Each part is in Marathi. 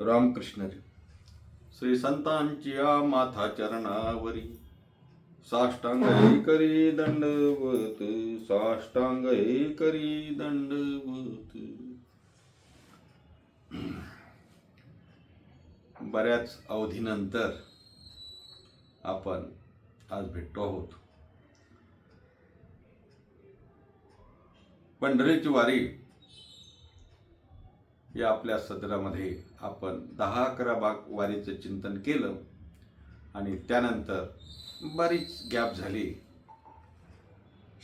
रामकृष्णजी। श्री संतांची या माथा चरणावरी साष्टांग हे करी दंडवत साष्टांग हे करी दंडवत. बऱ्याच अवधीनंतर आपण आज भेटतो आहोत. पंढरीची वारी या आपल्या सदरामध्ये आपण दहा अकरा भाग वारीचं चिंतन केलं आणि त्यानंतर बरीच गॅप झाली.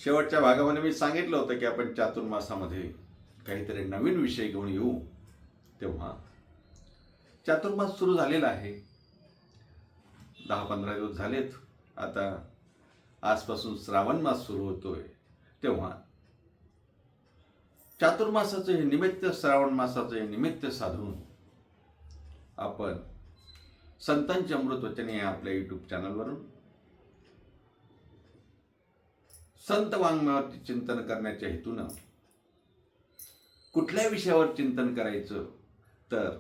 शेवटच्या भागामध्ये मी सांगितलं होतं की आपण चातुर्मासामध्ये काहीतरी नवीन विषय घेऊन येऊ. तेव्हा चातुर्मास सुरू झालेला आहे. दहा पंधरा दिवस झालेत. आता आजपासून श्रावण मास सुरू होतोय. तेव्हा चातुर्मासाचं हे निमित्त श्रावण मासाचं हे निमित्त साधून आपण संतांचे अमृत वचने या आपल्या युट्यूब चॅनलवरून संत वाङ्मयावरती चिंतन करण्याच्या हेतूनं कुठल्या विषयावर चिंतन करायचं? तर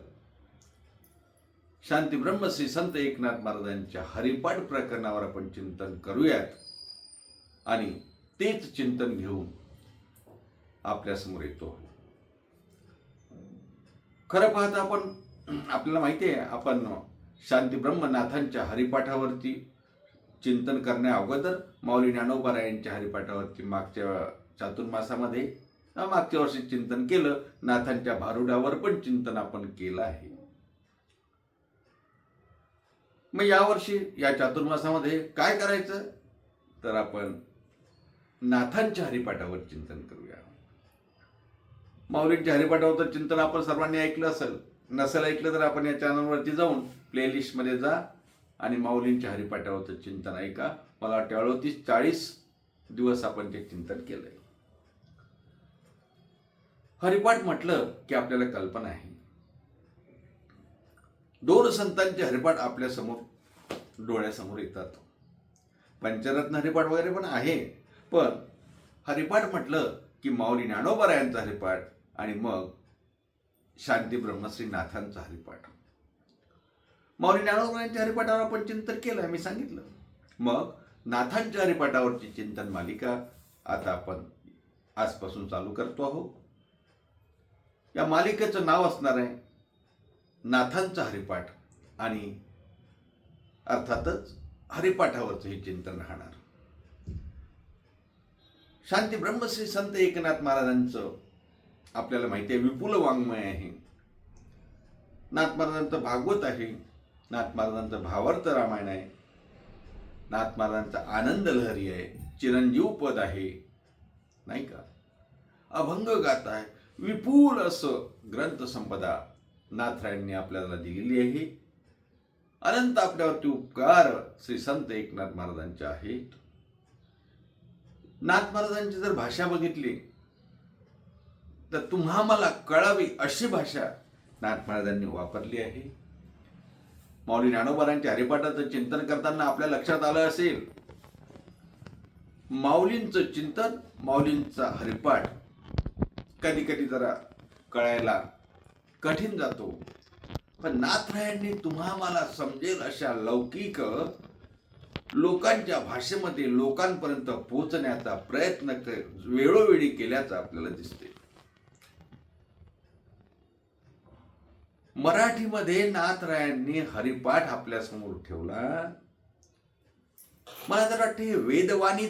शांती ब्रह्मश्री संत एकनाथ महाराजांच्या हरिपाठ प्रकरणावर आपण चिंतन करूयात आणि तेच चिंतन घेऊन आपल्यासमोर येतो. खरं पाहता आपण आपल्याला माहिती आहे आपण शांती ब्रह्मनाथांच्या हरिपाठावरती चिंतन करण्या अगोदर माऊली ज्ञानोबा यांच्या हरिपाठावरती मागच्या चातुर्मासामध्ये मागच्या वर्षी चिंतन केलं. नाथांच्या भारुडावर पण चिंतन आपण केलं आहे. मग यावर्षी या चातुर्मासामध्ये काय करायचं? तर आपण नाथांच्या हरिपाठावर चिंतन करूया. माऊलींच्या हरिपाठावर चिंतन आपण सर्वांनी ऐकलं असेल. नसेल ऐकलं तर आपण या चॅनलवरती जाऊन प्लेलिस्टमध्ये जा आणि माऊलींच्या हरिपाठावरचं चिंतन ऐका. मला वाटतं अडोतीस चाळीस दिवस आपण ते चिंतन केलंय. हरिपाठ म्हटलं की आपल्याला कल्पना आहे. दोन संतांचे हरिपाठ आपल्यासमोर डोळ्यासमोर येतात. पंचरत्न हरिपाठ वगैरे पण आहे. पण हरिपाठ म्हटलं की माऊली ज्ञानोबरायांचा हरिपाठ आणि मग शांती ब्रह्मश्री नाथांचा हरिपाठ माऊली ज्ञानोबांच्या हरिपाठावर आपण चिंतन केलं मी सांगितलं. मग नाथांच्या हरिपाठावरची चिंतन मालिका आता आपण आजपासून चालू करतो आहोत. या मालिकेचं नाव असणार आहे नाथांचा हरिपाठ आणि अर्थातच हरिपाठावरचं हे चिंतन राहणार. शांती ब्रह्मश्री संत एकनाथ महाराजांचं आपल्याला माहिती आहे विपुल वाङ्मय आहे. नाथ महाराजांचं भागवत आहे. नाथ महाराजांचं भावार्थ रामायण आहे. नाथ महाराजांचा आनंद लहरी आहे. चिरंजीव पद आहे. नाही का? अभंग गात आहे. विपुल असं ग्रंथसंपदा नाथरायांनी आपल्याला दिलेली आहे. अनंत आपल्यावरती उपकार श्री संत एकनाथ महाराजांचे आहेत. नाथ महाराजांची जर भाषा बघितली तर तुम्हा मला कळावी अशी भाषा नाथ महाराजांनी वापरली आहे. माऊली ज्ञानोबारांच्या हरिपाठाचं चिंतन करताना आपल्या लक्षात आलं असेल. माऊलींचं चिंतन माऊलींचा हरिपाठ कधी कधी जरा कळायला कठीण जातो. पण नाथरायांनी तुम्हा मला समजेल अशा लौकिक लोकांच्या भाषेमध्ये लोकांपर्यंत पोहोचण्याचा प्रयत्न वेळोवेळी केल्याचं आपल्याला दिसते मराठीमध्ये नाथरायांनी हरिपाठ आपल्यासमोर ठेवला. मला तर वाटतं वेदवाणी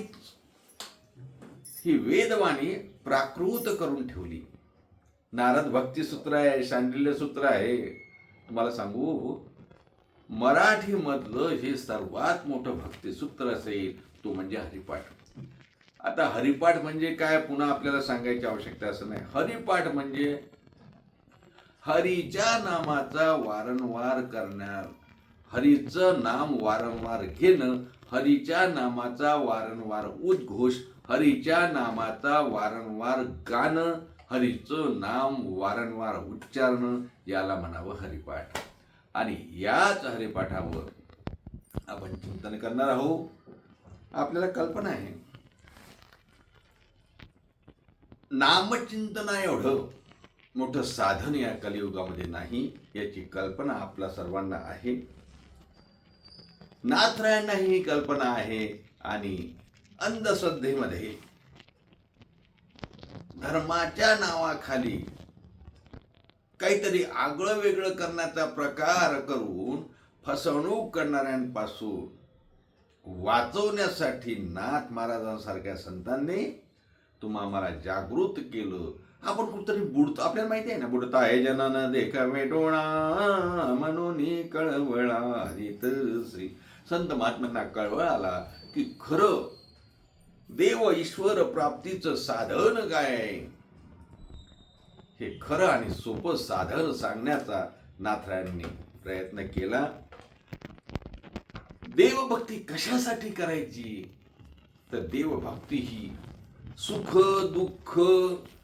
ही वेदवाणी प्राकृत करून ठेवली. नारद भक्ती सूत्र आहे शांडिल्य सूत्र आहे. तुम्हाला सांगू मराठीमधलं हे सर्वात मोठं भक्तिसूत्र असेल तो म्हणजे हरिपाठ. आता हरिपाठ म्हणजे काय? पुन्हा आपल्याला सांगायची आवश्यकता असं नाही. हरिपाठ म्हणजे हरीच्या नामाचा वारंवार करणार. हरीचं नाम वारंवार घेणं हरीच्या नामाचा वारंवार उद्घोष हरीच्या नामाचा वारंवार गाणं हरीचं नाम वारंवार उच्चारणं याला म्हणावं हरिपाठ. आणि याच हरिपाठावर आपण चिंतन करणार आहोत. आपल्याला कल्पना आहे. नामचिंतना एवढं. मोठं साधन या कलियुगामध्ये नाही याची कल्पना आपल्या सर्वांना आहे. नाथरायांनाही ही कल्पना आहे आणि अंधश्रद्धेमध्ये धर्माच्या नावाखाली काहीतरी आगळं वेगळं करण्याचा प्रकार करून फसवणूक करणाऱ्यांपासून वाचवण्यासाठी नाथ महाराजांसारख्या संतांनी तुम्हा जागृत केलं. आपण कुठतरी बुडतो. आपल्याला माहिती आहे ना बुडता आहे जनानं देखावे डोळा म्हणून कळवळा हरित श्री. संत महात्म्यांना कळवळ आला की खरं देव ईश्वर प्राप्तीचं साधन काय? आहे हे खरं आणि सोपं साधन सांगण्याचा नाथरायांनी प्रयत्न केला. देवभक्ती कशासाठी करायची? तर देवभक्ती ही सुख दुःख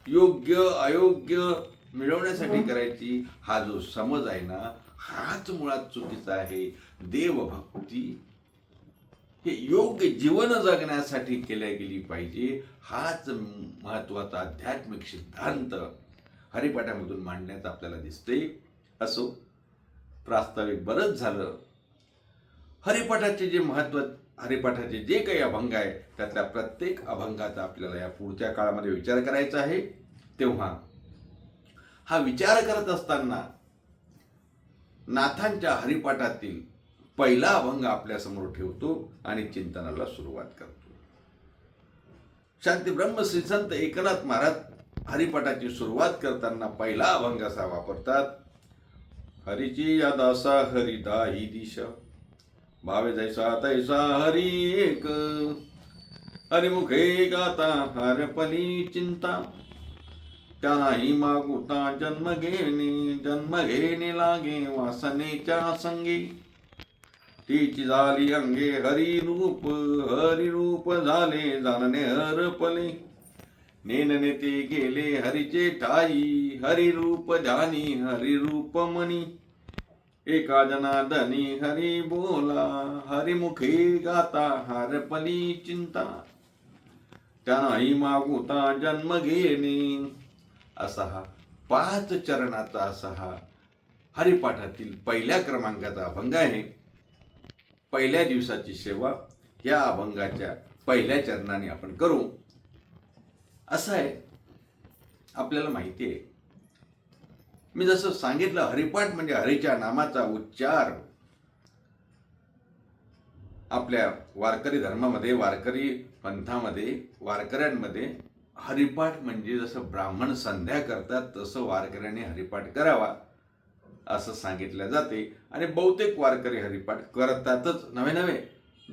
योग्य अयोग्य मिळवण्यासाठी करायची हा जो समज आहे ना हाच मुळात चुकीचा आहे. देवभक्ती हे योग्य जीवन जगण्यासाठी केल्या गेली पाहिजे हाच महत्त्वाचा आध्यात्मिक सिद्धांत हरिपाठामधून मांडण्यात आपल्याला दिसते असो प्रास्ताविक बरंच झालं. हरिपाठाचे जे महत्त्व हरिपाठाचे जे काही अभंग आहे त्यातल्या प्रत्येक अभंगाचा आपल्याला या पुढच्या काळामध्ये विचार करायचा आहे. तेव्हा हा विचार करत असताना नाथांच्या हरिपाठातील पहिला अभंग आपल्यासमोर ठेवतो आणि चिंतनाला सुरुवात करतो. शांती ब्रह्म श्री संत एकनाथ महाराज हरिपाठाची सुरुवात करताना पहिला अभंग असा वापरतात हरिची या दासा हरिदा ही दिशा भावे जैसा तैसा हरी एक। हरिमुखे गाता हरपली चिंता। त्यानाही मागुता जन्म घेणे जन्म घेणे लागे वासनेच्या संगी। तिची झाली अंगे हरी रूप हरी रूप झाले जाणणे हरपले नेनने ते गेले हरीचे ठाई हरी रूप ध्यानी हरी रूप मनी। एका जनादनी हरी बोला हरिमुखी गाता हरपली चिंता. त्यानाही मागुता जन्म घेणे. असा हा पाच चरणाचा असा हा हरिपाठातील पहिल्या क्रमांकाचा अभंग आहे. पहिल्या दिवसाची सेवा या अभंगाच्या पहिल्या चरणाने आपण करू. असं आहे. आपल्याला माहिती आहे. मी जसं सांगितलं हरिपाठ म्हणजे हरीच्या नामाचा उच्चार. आपल्या वारकरी धर्मामध्ये वारकरी पंथामध्ये वारकऱ्यांमध्ये हरिपाठ म्हणजे जसं ब्राह्मण संध्या करतात तसं वारकऱ्यांनी हरिपाठ करावा असं सांगितलं जाते. आणि बहुतेक वारकरी हरिपाठ करतातच. नवे नवे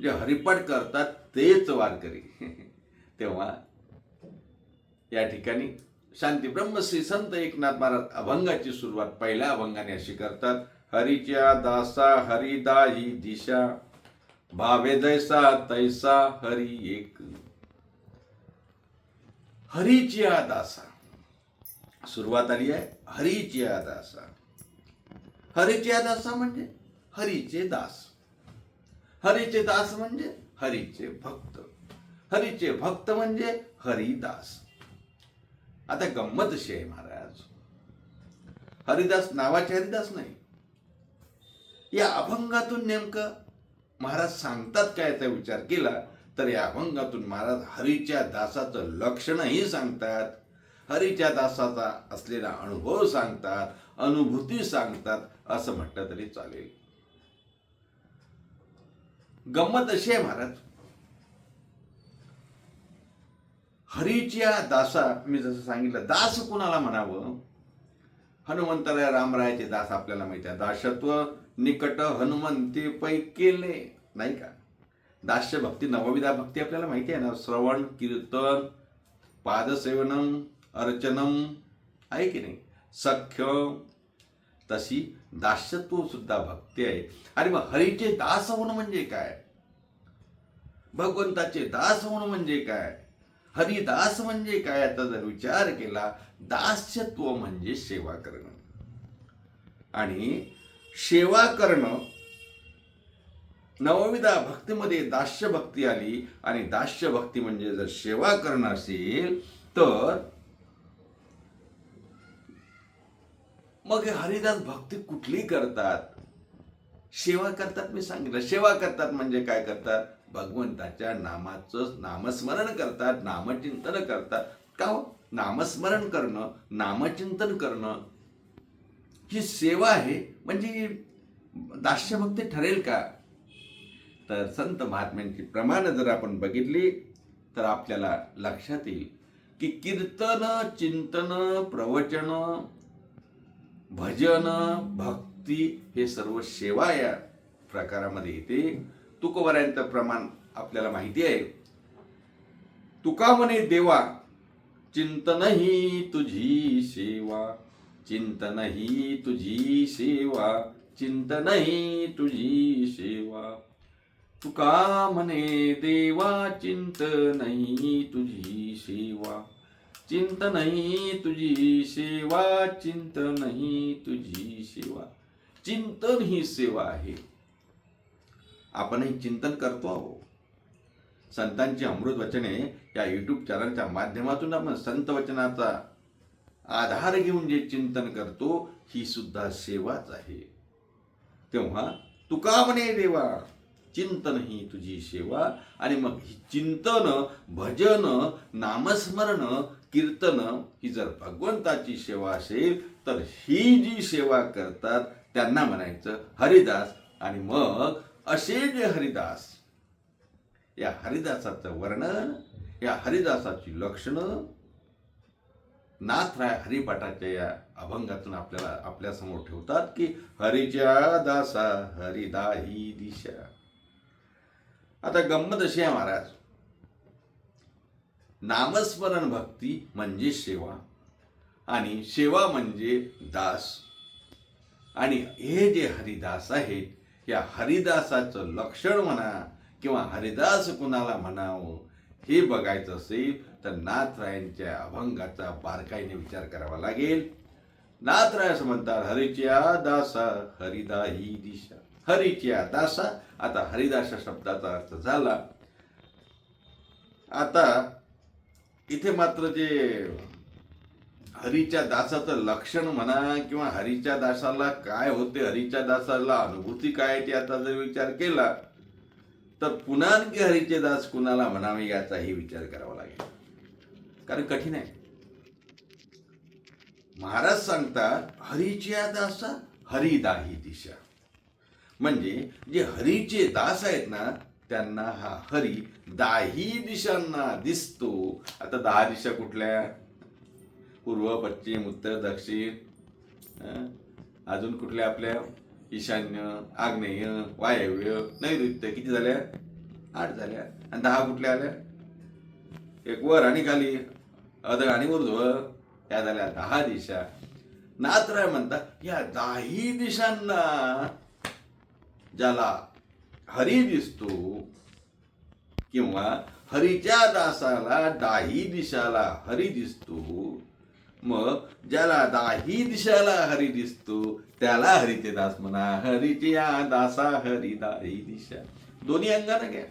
जे हरिपाठ करतात तेच वारकरी. तेव्हा या ठिकाणी शांती ब्रह्मश्री संत एकनाथ महाराज अभंगाची सुरुवात पहिल्या अभंगाने अशी करतात. हरीच्या दासा हरिदा ही दिशा भावे जैसा तैसा हरी एक. हरिच्या दासा. सुरुवात आली आहे हरिच्या दासा. हरिच्या दासा म्हणजे हरीचे दास. हरीचे दास म्हणजे हरीचे भक्त. हरीचे भक्त म्हणजे हरिदास. आता गंमत अशी आहे महाराज. हरिदास नावाचे हरिदास नाही. या अभंगातून नेमकं महाराज सांगतात काय याचा विचार केला तर या अभंगातून महाराज हरीच्या दासाचं लक्षणही सांगतात. हरीच्या दासाचा असलेला अनुभव सांगतात अनुभूती सांगतात असं म्हटलं तरी चालेल. गंमत अशी आहे महाराज. हरीच्या दासा मी जसं सांगितलं दास कुणाला म्हणावं? हनुमंतराय रामरायाचे दास आपल्याला माहिती आहे. दासत्व निकट हनुमंती पै केले. नाही का? दास्य भक्ती नवविधा भक्ती आपल्याला माहिती आहे ना? श्रवण कीर्तन पादसेवनम अर्चनम आहे की नाही? सख्य तशी दास्यत्व सुद्धा भक्ती आहे. आणि मग हरीचे दास होणं म्हणजे काय? भगवंताचे दास होणं म्हणजे काय? हरिदास म्हणजे काय? आता जर विचार केला दास्यत्व म्हणजे सेवा करणं. आणि सेवा करणं नवविधा भक्तीमध्ये दास्य भक्ती आली आणि दास्य भक्ती म्हणजे जर सेवा करणं असेल तर मग हरिदास भक्ती कुठली करतात? सेवा करतात मी सांगितलं. सेवा करतात म्हणजे काय करतात? भगवंताच्या नामाचं नामस्मरण करतात नामचिंतन करतात. का हो? नामस्मरण करणं नामचिंतन करणं ही सेवा आहे. म्हणजे दास्यभक्ती ठरेल का? तर संत महात्म्यांची प्रमाण जर आपण बघितली तर आपल्याला लक्षात येईल की कीर्तन चिंतन प्रवचन भजन भक्ती हे सर्व सेवा या प्रकारामध्ये येते. तुकोबऱ्यांचं प्रमाण आपल्याला माहिती आहे. तुका म्हणे देवा चिंतन ही तुझी सेवा चिंतन ही तुझी सेवा चिंतन ही तुझी सेवा. तुका म्हणे देवा चिंतन ही तुझी सेवा चिंतन ही तुझी सेवा चिंतन ही तुझी सेवा. चिंतन ही सेवा आहे. आपणही चिंतन करतो आहो. संतांची अमृत वचने या यूट्यूब चॅनलच्या माध्यमातून आपण संत वचनाचा आधार घेऊन जे चिंतन करतो ही सुद्धा सेवाच आहे. तेव्हा तुका म्हणे देवा? चिंतन ही तुझी सेवा. आणि मग ही चिंतन भजन नामस्मरण कीर्तन ही जर भगवंताची सेवा असेल तर ही जी सेवा करतात त्यांना म्हणायचं हरिदास आणि मग असे जे हरिदास या हरिदासाचं वर्णन या हरिदासाची लक्षणं नाथराय हरिपाठाच्या या अभंगातून आपल्याला आपल्यासमोर ठेवतात की हरिच्या दासा हरिदाही दिशा. आता गंमत अशी आहे महाराज. नामस्मरण भक्ती म्हणजे सेवा आणि सेवा म्हणजे दास. आणि हे जे हरिदास आहेत या हरिदासाचं लक्षण म्हणा किंवा हरिदास कुणाला म्हणावं हे बघायचं असेल तर नाथरायांच्या अभंगाचा बारकाईने विचार करावा लागेल. नाथराय असं म्हणतात हरिच्या दासा हरिदाही दिशा. हरिच्या दासा आता हरिदासा शब्दाचा अर्थ झाला. आता इथे मात्र जे हरीच्या दासाचं लक्षण म्हणा किंवा हरीच्या दासाला काय होते हरीच्या दासाला अनुभूती काय ती आता जर विचार केला तर पुन्हा आणखी हरीचे दास कुणाला म्हणावे याचाही विचार करावा लागेल. कारण कठीण आहे. महाराज सांगतात हरीच्या दासा हरिदाही दिशा. म्हणजे जे हरीचे दास आहेत ना त्यांना हा हरी दाही दिशांना दिसतो. आता दहा दिशा कुठल्या? पूर्व पश्चिम उत्तर दक्षिण अजून कुठल्या आपल्या ईशान्य आग्नेय वायव्य नैऋत्य किती झाल्या? आठ झाल्या. आणि दहा कुठल्या आल्या? एक वर आणि खाली अध आणि ऊर्ध्व या झाल्या दहा दिशा. नाथराय म्हणतात या दहाही दिशांना ज्याला हरी दिसतो किंवा हरीच्या दासाला दाही दिशाला हरी दिसतो मग ज्याला दाही दिशाला हरी दिसतो त्याला हरीचे दास म्हणा. हरीची या दासा हरी दाही दिशा. दोन्ही अंगाने घ्या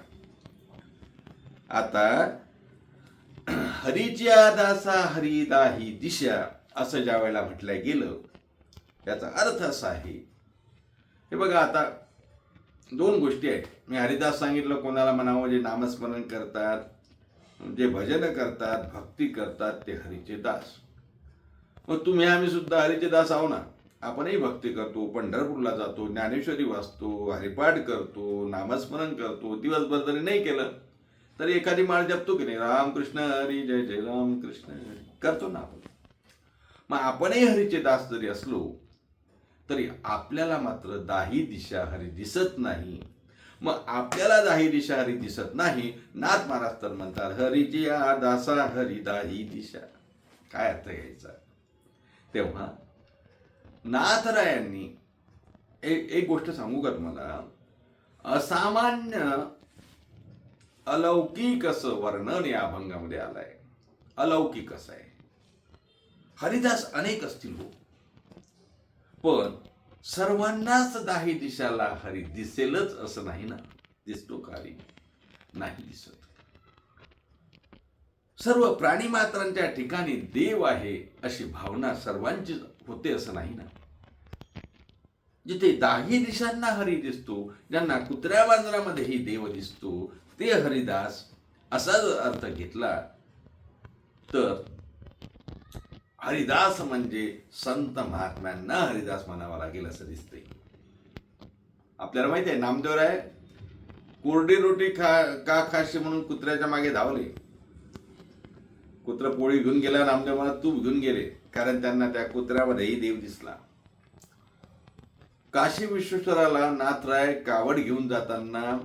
आता हरीच्या दासा हरी दाही दिशा असं ज्या वेळेला म्हटलं गेलं त्याचा अर्थ असा आहे. हे बघा आता दोन गोष्टी आहेत. मी हरिदास सांगितलं कोणाला म्हणावं जे नामस्मरण करतात जे भजन करतात भक्ती करतात ते हरीचे दास. मग तुम्ही आम्ही सुद्धा हरीचे दास आहो ना. आपणही भक्ती करतो पंढरपूरला जातो ज्ञानेश्वरी वाचतो हरिपाठ करतो नामस्मरण करतो दिवसभर जरी नाही केलं तरी एखादी माळ जपतो की नाही? रामकृष्ण हरी जय जय रामकृष्ण करतो ना आपण. मग आपणही हरीचे दास जरी असलो तरी आपल्याला मात्र दाही दिशा हरी दिसत नाही. मग आपल्याला दाही दिशा हरी दिसत नाही नाथ महाराज तर म्हणतात हरीची या दासा हरी दाही दिशा. काय अर्थ घ्यायचा तेव्हा नाथरायांनी एक एक गोष्ट सांगू का तुम्हाला असामान्य अलौकिक असं वर्णन या अभंगामध्ये आलंय. अलौकिक असं आहे. हरिदास अनेक असतील हो. पण सर्वांनाच दाही दिशाला हरी दिसेलच असं नाही ना? दिसतो का हरी? नाही दिसत. सर्व प्राणी मात्रांच्या ठिकाणी देव आहे अशी भावना सर्वांची होते असं नाही ना? जिथे दाही दिशांना हरी दिसतो ज्यांना कुत्र्या बांजरामध्येही देव दिसतो ते हरिदास असा जर अर्थ घेतला तर हरिदास म्हणजे संत महात्म्यांना हरिदास म्हणावा लागेल असं दिसते आपल्याला माहिती आहे नामदेव राय कोरडी रोटी खा का खाशी म्हणून कुत्र्याच्या मागे धावले? कुत्र पोळी घेऊन गेला नामदेव मला तूप घेऊन गेले कारण त्यांना त्या कुत्र्यामध्येही देव दिसला. काशी विश्वेश्वराला नाथराय कावड घेऊन जाताना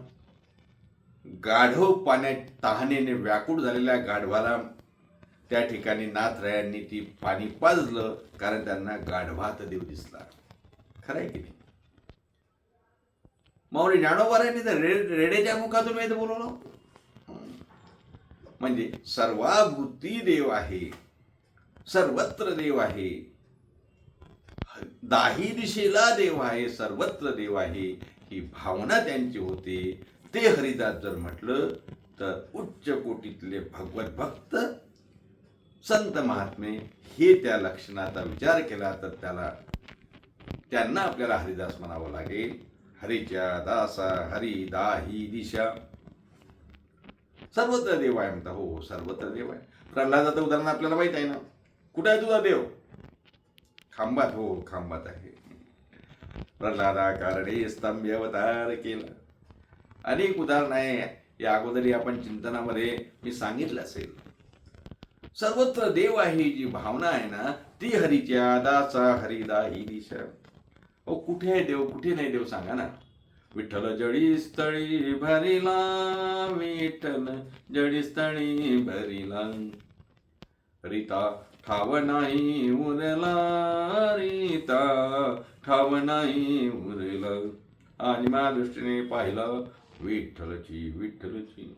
गाढव पाण्यात तहानेने व्याकुळ झालेल्या गाढवाला त्या ठिकाणी नाथरायांनी ती पाणी पाजलं कारण त्यांना गाढवात देव दिसला. खरं आहे की नाही? माऊली ज्ञानोबारांनी तर रेडेच्या मुखातून वेद बोलवलं. म्हणजे सर्वाभूती देव आहे. सर्वत्र देव आहे. दाही दिशेला देव आहे सर्वत्र देव आहे. ही भावना त्यांची होते. ते हरिदास जर म्हटलं तर उच्च कोटीतले भगवत भक्त संत महात्मे हे त्या लक्षणाचा विचार केला तर त्याला त्यांना आपल्याला हरिदास म्हणावं लागेल. हरिच्या दासा हरी दाही दिशा. सर्वत्र देव आहे म्हणता. हो, हो सर्वत्र देव आहे. प्रल्हादाचं उदाहरण आपल्याला माहीत आहे ना. कुठे आहे तुझा देव? खांबात हो खांबात आहे. प्रल्हादा कारणे स्तंभ अवतार केला. अनेक उदाहरण आहे. या अगोदरी आपण चिंतनामध्ये मी सांगितलं असेल. सर्वत्र देव आहे जी भावना आहे ना ती हरीच्या दाचा हरिदा ही दिशा. ओ कुठे आहे देव? कुठे नाही देव? सांगा ना. विठ्ठल जडी स्थळी भरिला विठ्ठल जडी स्थळी भरिला. रीता ठाव नाही उरला रीता ठाव नाही उरला. आणि माझ्या दृष्टीने पाहिलं विठ्ठलची विठ्ठलची.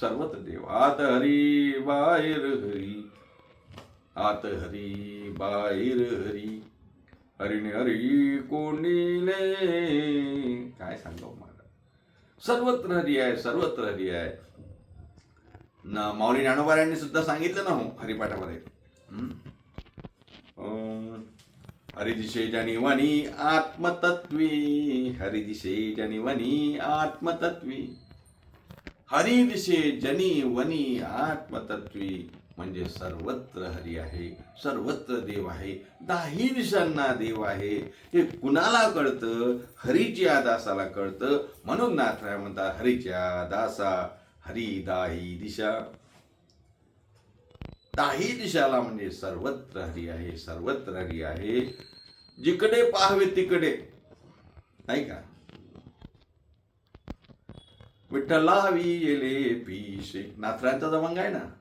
सर्वत्र देव आत हरी बाहेर हरी आत हरी बाहेर हरी. हरिने हरी कोणीले काय सांगाव मला? सर्वत्र हरी आहे सर्वत्र हरी आहे. ना माऊली ज्ञानोबारांनी सुद्धा सांगितलं ना हो हरिपाठामध्ये. हरिदिशे अं, हरिदिशे जनिवनी आत्मतत्वी. हरिदिशे जनिवनी आत्मतत्वी. हरिदिशे जनी वनी आत्मतत्वी. म्हणजे सर्वत्र हरी आहे सर्वत्र देव आहे दाही दिशांना देव आहे. हे कुणाला कळतं? हरीच्या दासाला कळतं. म्हणून नाथराय म्हणतात हरीच्या दासा हरी दाही दिशा. दाही दिशाला म्हणजे सर्वत्र हरी आहे सर्वत्र हरी आहे. जिकडे पाहावे तिकडे. नाही का? विठ्ठलावी येले पिशे. नाथरांचा जमंग आहे ना?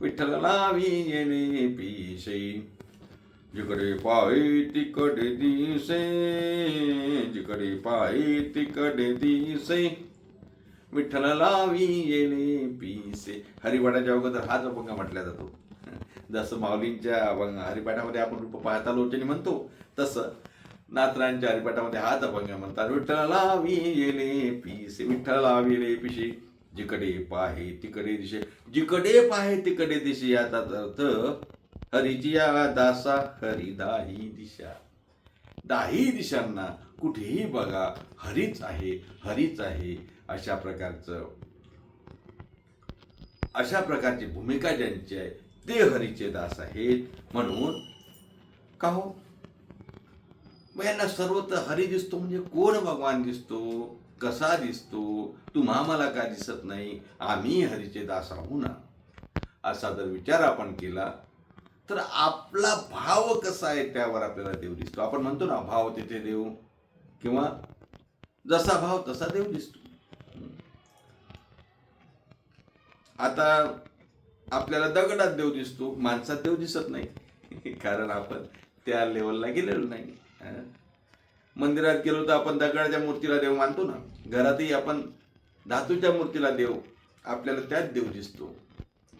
विठ्ठला येणे पिशे जिकडे पाय तिकडे दिसे. जिकडे पायी तिकडे दिसे. विठ्ठल लावी येणे पिसे. हरिपाठाच्या अगोदर हाच अभंग म्हटला जातो. जसं माऊलींच्या अभंग हरिपाठामध्ये आपण रूप पाहता लोचनी म्हणतो तसं नात्रांच्या हरिपाठामध्ये हाच अभंग म्हणतात. विठ्ठल लावी येणे पिसे. विठ्ठल लावी येणे पिशे जिकडे पाहे तिकडे दिशे जिकडे पाहे तिकडे दिशे याचा अर्थ हरीची या दासा हरिदाही दिशा. दाही दिशांना कुठेही बघा हरीच आहे हरीच आहे अशा प्रकारचं. अशा प्रकारची भूमिका ज्यांची आहे ते हरीचे दास आहेत. म्हणून का हो? मग यांना सर्वत्र हरी दिसतो म्हणजे कोण भगवान दिसतो? कसा दिसतो? तुम्हा मला का दिसत नाही? आम्ही हरीचे दास राहू हो ना? असा जर विचार आपण केला तर आपला भाव कसा आहे त्यावर आपल्याला देव दिसतो. आपण म्हणतो ना भाव तिथे देव किंवा जसा भाव तसा देव दिसतो. आता आपल्याला दगडात देव दिसतो माणसात देव दिसत नाही. कारण आपण त्या लेवलला गेलेलो नाही. मंदिरात गेलो तर आपण दगडाच्या मूर्तीला देव मानतो ना? घरातही आपण धातूच्या मूर्तीला देव आपल्याला त्यात देव दिसतो.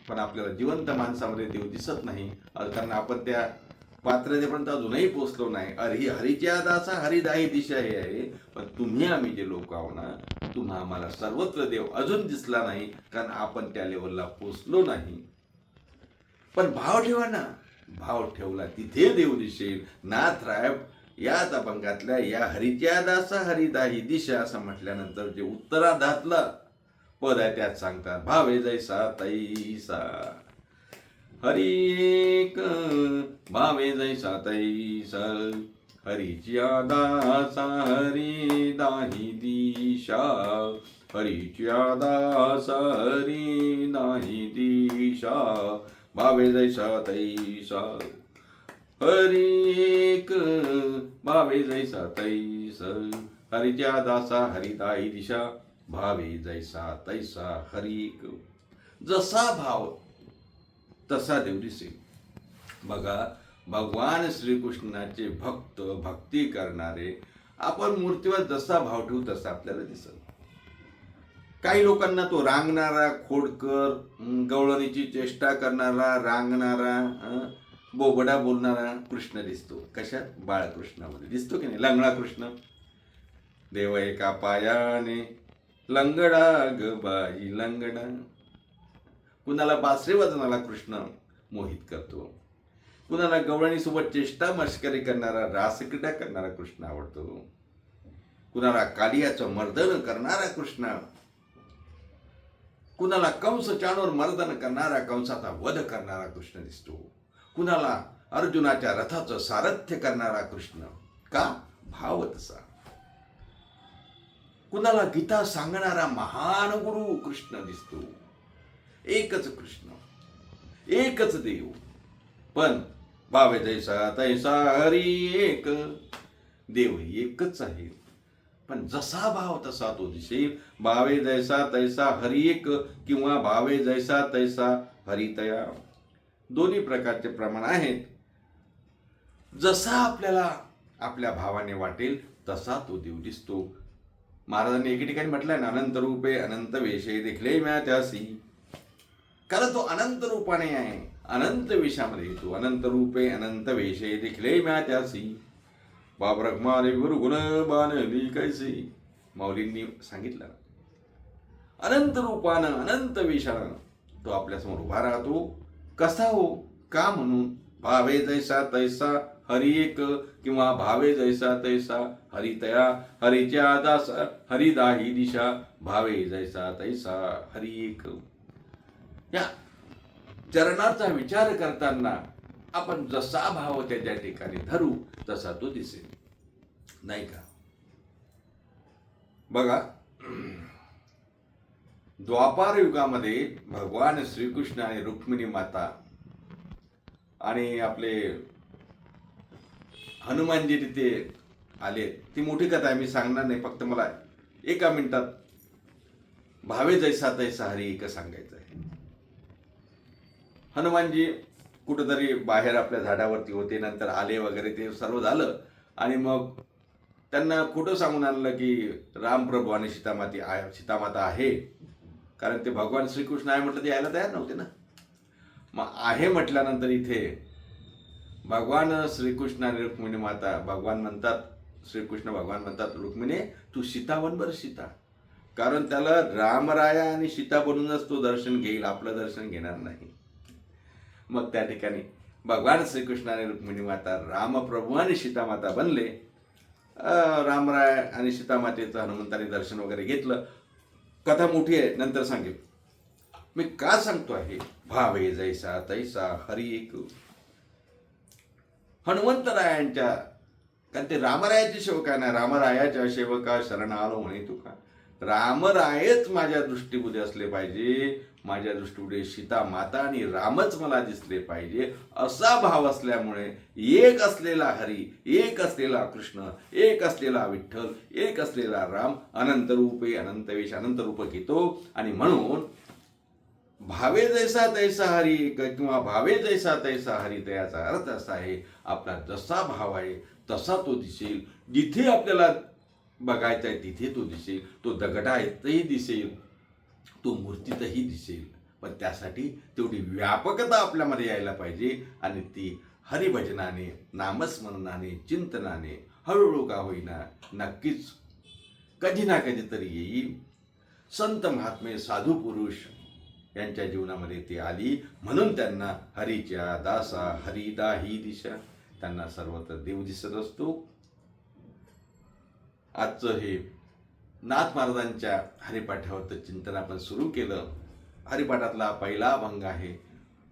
पण आपल्याला जिवंत माणसामध्ये देव दिसत नाही. कारण आपण त्या पात्रतेपर्यंत अजूनही पोचलो नाही. अरे हरीच्या दासा हरिदाही दिशा हे आहे. पण तुम्ही आम्ही जे लोक आहो ना तुम्हा आम्हाला सर्वत्र देव अजून दिसला नाही कारण आपण त्या लेवलला पोचलो नाही. पण भाव ठेवा ना. भाव ठेवला तिथे देव दिसेल. नाथ राय याच अभंगातल्या या हरीच्या दासा हरिदाही दिशा असं म्हटल्यानंतर जे उत्तराधातलं पद आहे त्यात सांगतात भावे जैसा तैसा हरी एक भावे जैसा तैसा हरीची दासा हरी दाही दिशा हरीची दासा हरी दाही दिशा भावे जैसा तैसा। हरिक भावे जैसा तैस। हरिच्या दासा हरिदाई दिशा भावे जैसा तैसा हरिक जसा भाव तसा देव दिसेल बघा भगवान श्रीकृष्णाचे भक्त भक्ती करणारे आपण मूर्तीवर जसा भाव ठेवू तसा आपल्याला दिसत काही लोकांना तो रांगणारा खोडकर गवळणीची चेष्टा करणारा रांगणारा बोबडा बोलणारा कृष्ण दिसतो. कशात? बाळकृष्णामध्ये. दिसतो की नाही? लंगडा कृष्ण. देव एका पायाने लंगडा ग बाई लंगडा. कुणाला बासरी वाजवणारा कृष्ण मोहित करतो. कुणाला गवळणीसोबत चेष्टा मस्करी करणारा रासक्रीडा करणारा कृष्ण आवडतो. कुणाला कालियाचं मर्दन करणारा कृष्ण. कुणाला कंस चाणूर मर्दन करणारा कंसाचा वध करणारा कृष्ण दिसतो. कुणाला? अर्जुनाच्या रथाचं सारथ्य करणारा कृष्ण. का? भाव तसा कुणाला गीता सांगणारा महान गुरु कृष्ण दिसतो. एकच कृष्ण. एकच देव. पण बावे जैसा तैसा हरी एक. देव एकच आहे. पण जसा भाव तसा तो दिसेल. भावे जैसा तैसा हरी एक किंवा भावे जैसा तैसा हरितया दोन्ही प्रकारचे प्रमाण आहेत. जसा आपल्याला आपल्या भावाने वाटेल तसा तो देव दिसतो. महाराजांनी एके ठिकाणी म्हटलंय ना अनंत रूपे अनंत वेशे देखले म्या त्यासी कारण तो अनंत रूपाने आहे. अनंत विषामध्ये येतो. अनंत रूपे अनंत वेशे देखले म्या त्यासी बाबरकमाने गुण बानली कैसे. माऊलींनी सांगितलं. अनंत रूपानं अनंत वेशानं तो आपल्यासमोर उभा राहतो. कसा हो? का म्हणून? भावे जैसा तैसा हरी एक किंवा भावे जैसा तैसा हरितया हरीच्या दास हरिदाही दिशा भावे जैसा तैसा हरी एक. या चरणाचा विचार करताना आपण जसा भाव त्याच्या ठिकाणी धरू तसा तो दिसेल. नाही का? बघा. द्वापार युगामध्ये भगवान श्रीकृष्ण आणि रुक्मिणी माता आणि आपले हनुमानजी तिथे आले ती मोठी कथा आहे मी सांगणार नाही फक्त मला एका मिनिटात भावे जैसा तैसा हरी एक सांगायचं आहे. हनुमानजी कुठंतरी बाहेर आपल्या झाडावरती होते नंतर आले वगैरे ते सर्व झालं आणि मग त्यांना कुठं सांगून आणलं की रामप्रभू आणि सीतामाती आहे सीतामाता आहे. कारण ते भगवान श्रीकृष्ण आहे म्हटलं ते यायला तयार नव्हते ना. मग आहे म्हटल्यानंतर इथे भगवान श्रीकृष्ण आणि रुक्मिणी माता भगवान म्हणतात श्रीकृष्ण भगवान म्हणतात रुक्मिणी तू सीता बन बरं सीता. कारण त्याला रामराया आणि सीता बनूनच तो दर्शन घेईल आपलं दर्शन घेणार नाही. मग त्या ठिकाणी भगवान श्रीकृष्ण आणि रुक्मिणी माता रामप्रभू आणि सीतामाता बनले. रामराय आणि सीतामातेचं हनुमंताने दर्शन वगैरे घेतलं. कथा मोठी आहे नंतर सांगेल मी का सांगतो आहे? भावे जैसा तैसा हरी एक. हनुमंतरायांच्या कारण ते रामरायाचे सेवक आहे ना रामरायाच्या सेवका शरण आलो म्हणे तुका. रामरायच माझ्या दृष्टीमध्ये असले पाहिजे. माझ्या दृष्टीपुढे सीता माता आणि रामच मला दिसले पाहिजे. असा भाव असल्यामुळे एक असलेला हरी एक असलेला कृष्ण एक असलेला विठ्ठल एक असलेला राम अनंत रूपे अनंत वेश अनंत रूप घेतो आणि म्हणून भावे जैसा तैसा हरी किंवा भावे जैसा तैसा हरी तयाचा अर्थ असा आहे आपला जसा भाव आहे तसा तो दिसेल. जिथे आपल्याला बघायचा आहे तिथे तो दिसेल. तो दगडातही दिसेल. तो मूर्तीतही दिसेल. पण त्यासाठी तेवढी व्यापकता आपल्यामध्ये यायला पाहिजे आणि ती हरिभजनाने नामस्मरणाने चिंतनाने हळूहळू का होईना नक्कीच कधी ना कधीतरी येईल. संत महात्मे साधू पुरुष यांच्या जीवनामध्ये ती आली. म्हणून त्यांना हरीच्या दासा हरिदा ही दिशा त्यांना सर्वत्र देव दिसत असतो. आजचं हे नाथ महाराजांच्या हरिपाठावरचं चिंतन आपण सुरू केलं. हरिपाठातला पहिला अभंग आहे.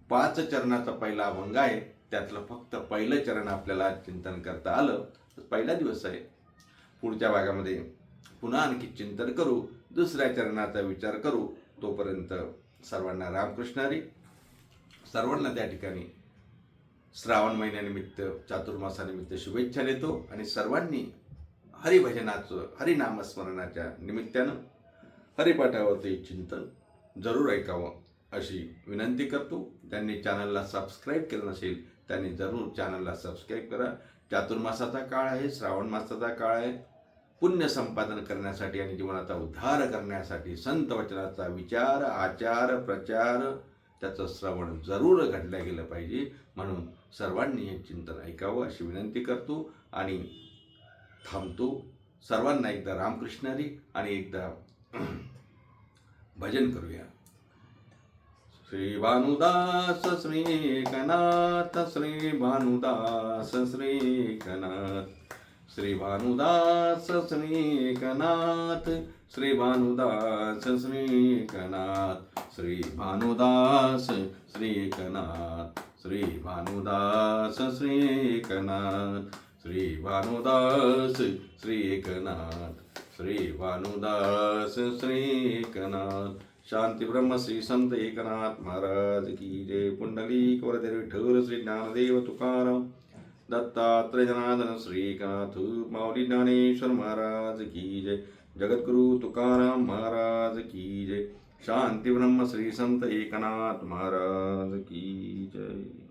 पाच चरणाचा पहिला अभंग आहे. त्यातलं फक्त पहिलं चरण आपल्याला चिंतन करता आलं. तर पहिला दिवस आहे. पुढच्या भागामध्ये पुन्हा आणखी चिंतन करू. दुसऱ्या चरणाचा विचार करू. तोपर्यंत सर्वांना रामकृष्ण हरी. सर्वांना त्या ठिकाणी श्रावण महिन्यानिमित्त चातुर्मासानिमित्त शुभेच्छा देतो आणि सर्वांनी हरिभजनाचं हरिनामस्मरणाच्या निमित्तानं हरिपाठावरती चिंतन जरूर ऐकावं अशी विनंती करतो. त्यांनी चॅनलला सबस्क्राईब केलं नसेल त्यांनी जरूर चॅनलला सबस्क्राईब करा. चातुर्मासाचा काळ आहे श्रावण मासाचा काळ आहे. पुण्य संपादन करण्यासाठी आणि जीवनाचा उद्धार करण्यासाठी संत वचनाचा विचार आचार प्रचार त्याचं श्रवण जरूर घडलं गेलं पाहिजे. म्हणून सर्वांनी हे चिंतन ऐकावं अशी विनंती करतो. आणि थांबतो. सर्वांना एकदा रामकृष्णारी आणि एकदा भजन करूया. श्री भानुदास श्री कनाथ श्री भानुदास श्री कनाथ श्री भानुदास श्री कनाथ श्री भानुदास श्री कनाथ श्री भानुदास श्री कनाथ श्री भानुदास श्री कनाथ श्री भानुदास श्री एकनाथ श्री भानुदास श्री एकनाथ शांती ब्रह्म श्री संत एकनाथ महाराज की जय। पुंडली कवरदेव विठ्ठल श्री ज्ञानदेव तुकाराम। दत्तात्रय जनार्दन श्रीकाथ माऊली ज्ञानेश्वर महाराज की जय। जगद्गुरु तुकाराम महाराज की जय। शांती ब्रह्म श्री संत एकनाथ महाराज की जय।